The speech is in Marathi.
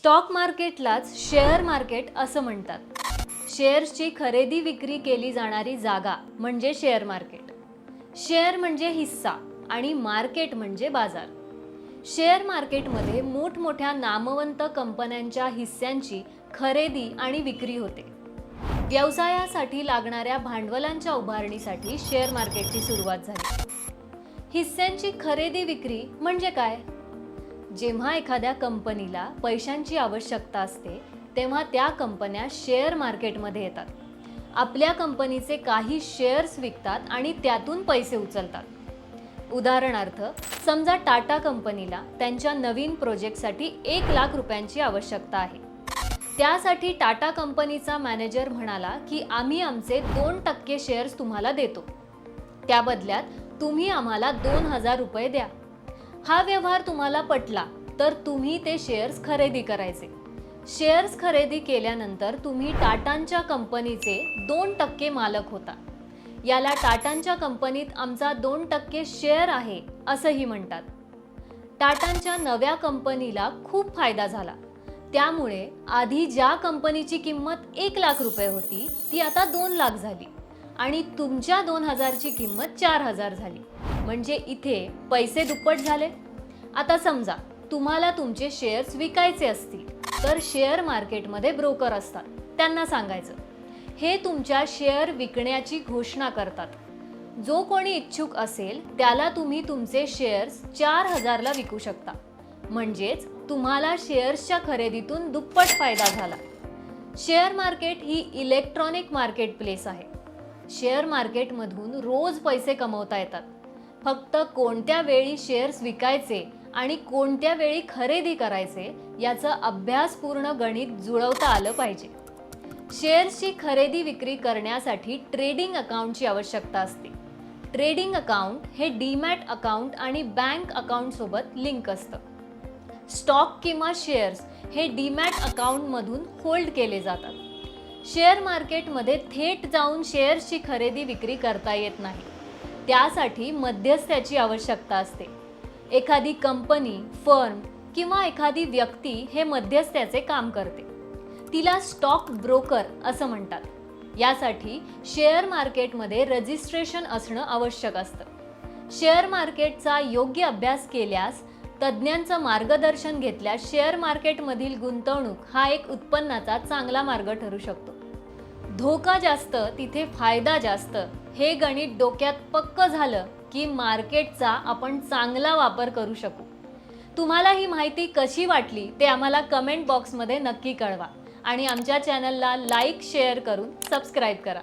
स्टॉक मार्केटलाच शेअर मार्केट असं म्हणतात. शेअर्सची खरेदी विक्री केली जाणारी जागा म्हणजे शेअर मार्केट. शेअर म्हणजे हिस्सा आणि मार्केट म्हणजे बाजार. शेअर मार्केटमध्ये मोठमोठ्या नामवंत कंपन्यांच्या हिस्स्यांची खरेदी आणि विक्री होते. व्यवसायासाठी लागणाऱ्या भांडवलांच्या उभारणीसाठी शेअर मार्केटची सुरुवात झाली. हिस्स्यांची खरेदी विक्री म्हणजे काय? जेव्हा एखाद्या कंपनीला पैशांची आवश्यकता असते तेव्हा त्या कंपन्या शेअर मार्केटमध्ये येतात. आपल्या कंपनीचे काही शेअर्स विकतात आणि त्यातून पैसे उचलतात. उदाहरणार्थ समजा टाटा कंपनीला त्यांच्या नवीन प्रोजेक्टसाठी एक लाख रुपयांची आवश्यकता आहे. त्यासाठी टाटा कंपनीचा मॅनेजर म्हणाला की आम्ही आमचे दोन टक्के शेअर्स तुम्हाला देतो. त्या बदल्यात तुम्ही आम्हाला दोन हजार रुपये द्या. हा व्यवहार तुम्हाला पटला तर तुम्ही ते शेअर्स खरेदी करायचे. शेअर्स खरेदी केल्यानंतर तुम्ही टाटांच्या कंपनीचे दोन टक्के मालक होता. याला टाटांच्या कंपनीत आमचा दोन टक्के शेअर आहे असंही म्हणतात. टाटांच्या नव्या कंपनीला खूप फायदा झाला. त्यामुळे आधी ज्या कंपनीची किंमत एक लाख रुपये होती ती आता दोन लाख झाली आणि तुमच्या दोन हजारची किंमत चार हजार झाली. म्हणजे इथे पैसे दुप्पट झाले? आता समजा तुम्हाला तुमचे शेअर्स विकायचे असतील तर शेअर मार्केटमध्ये ब्रोकर असतात. त्यांना सांगायचं हे तुमच्या शेअर विकण्याची घोषणा करतात. जो कोणी इच्छुक असेल त्याला तुम्ही तुमचे शेअर्स चार हजारला विकू शकता. म्हणजेच तुम्हाला शेअर्सच्या खरेदीतून दुप्पट फायदा झाला. शेअर मार्केट ही इलेक्ट्रॉनिक मार्केट प्लेस आहे. शेअर मार्केटमधून रोज पैसे कमवता येतात. फक्त कोणत्या वेळी शेअर्स विकायचे आणि कोणत्या वेळी खरेदी करायचे याचं अभ्यासपूर्ण गणित जुळवता आलं पाहिजे. शेअर्सची खरेदी विक्री करण्यासाठी ट्रेडिंग अकाउंटची आवश्यकता असते. ट्रेडिंग अकाउंट हे डीमॅट अकाउंट आणि बँक अकाउंटसोबत लिंक असतं. स्टॉक किंवा शेअर्स हे डीमॅट अकाउंटमधून होल्ड केले जातात. शेअर मार्केटमध्ये थेट जाऊन शेअर्सची खरेदी विक्री करता येत नाही. त्यासाठी मध्यस्थ्याची आवश्यकता असते. एखादी कंपनी फर्म किंवा एखादी व्यक्ती हे मध्यस्थ्याचे काम करते. तिला स्टॉक ब्रोकर असं म्हणतात. यासाठी शेअर मार्केटमध्ये रजिस्ट्रेशन असणं आवश्यक असतं. शेअर मार्केटचा योग्य अभ्यास केल्यास तज्ज्ञांचं मार्गदर्शन घेतल्यास शेअर मार्केटमधील गुंतवणूक हा एक उत्पन्नाचा चांगला मार्ग ठरू शकतो. धोका जास्त तिथे फायदा जास्त. हे गणित डोक्यात पक्क झालं की मार्केटचा आपण चांगला वापर करू शकू. तुम्हाला ही माहिती कशी वाटली ते आम्हाला कमेंट बॉक्समध्ये नक्की कळवा. आणि आमच्या चॅनलला लाईक शेअर करून सबस्क्राईब करा.